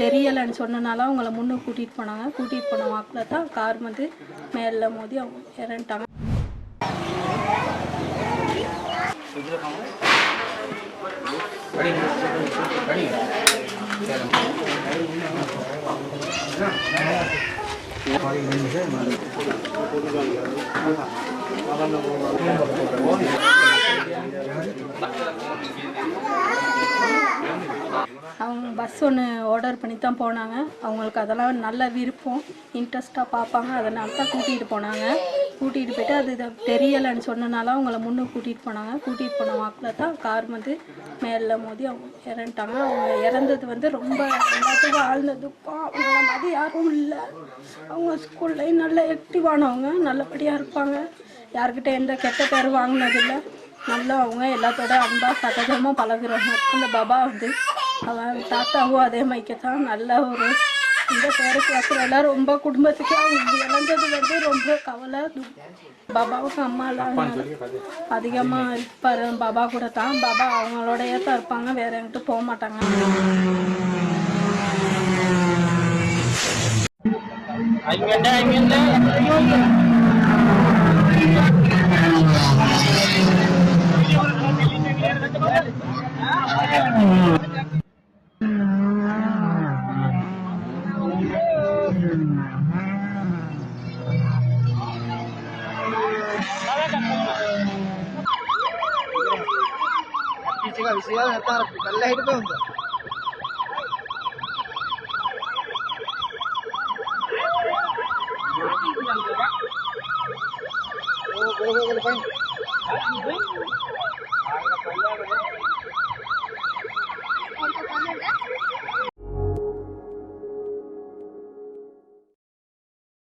தெரியலைன்னு சொன்னனால அவங்கள முன்னே கூட்டிகிட்டு போனாங்க. கூட்டிகிட்டு போன வாக்கில் தான் கார் வந்து மேலே மோதி அவங்க இறந்துட்டாங்க. அவங்க பஸ் ஒன்று ஆர்டர் பண்ணி தான் போனாங்க. அவங்களுக்கு அதெல்லாம் நல்ல விருப்பம் இன்ட்ரெஸ்ட்டாக பார்ப்பாங்க. அதனால தான் கூட்டிகிட்டு போனாங்க. கூட்டிகிட்டு போயிட்டு அது இதை தெரியலைன்னு சொன்னனால அவங்கள முன்னே கூட்டிகிட்டு போனாங்க. கூட்டிகிட்டு போன வாக்கில் தான் கார் வந்து மேலே மோதி அவங்க இறந்துட்டாங்க. அவங்க இறந்தது வந்து ரொம்ப எல்லாத்துக்கும் ஆழ்ந்த துக்கம் அவங்கள மாதிரி யாரும் இல்லை. அவங்க ஸ்கூல்லையும் நல்ல ஆக்டிவானவங்க நல்லபடியாக இருப்பாங்க. யார்கிட்ட எந்த கெட்ட பேர் வாங்கினதில்லை நல்லா அவங்க எல்லாத்தோட அன்பாக சகஜமாக பழகுறவங்க அந்த பாபா வந்து அவன் தாத்தாவும் அதே மாதிரிக்கு தான் நல்ல ஒரு இந்த பேருக்கு வைக்கிறதெல்லாம் ரொம்ப குடும்பத்துக்கு அவங்க இழந்தது வந்து ரொம்ப கவலை பாபாவுக்கு அம்மாலாம் அதிகமாக இருப்பார். பாபா கூட தான் பாபா அவங்களோடயே தான் இருப்பாங்க. வேற எங்கிட்ட போக மாட்டாங்க. ಹತ್ತಿಸಿಗ ಬಿಸಿಲ ಹತ್ತಾರ ಕಲ್ಲ ಹಿಡಿದು ಒಂದು ಹೋಗಿ ಹೋಗಿ ಬನ್ನಿ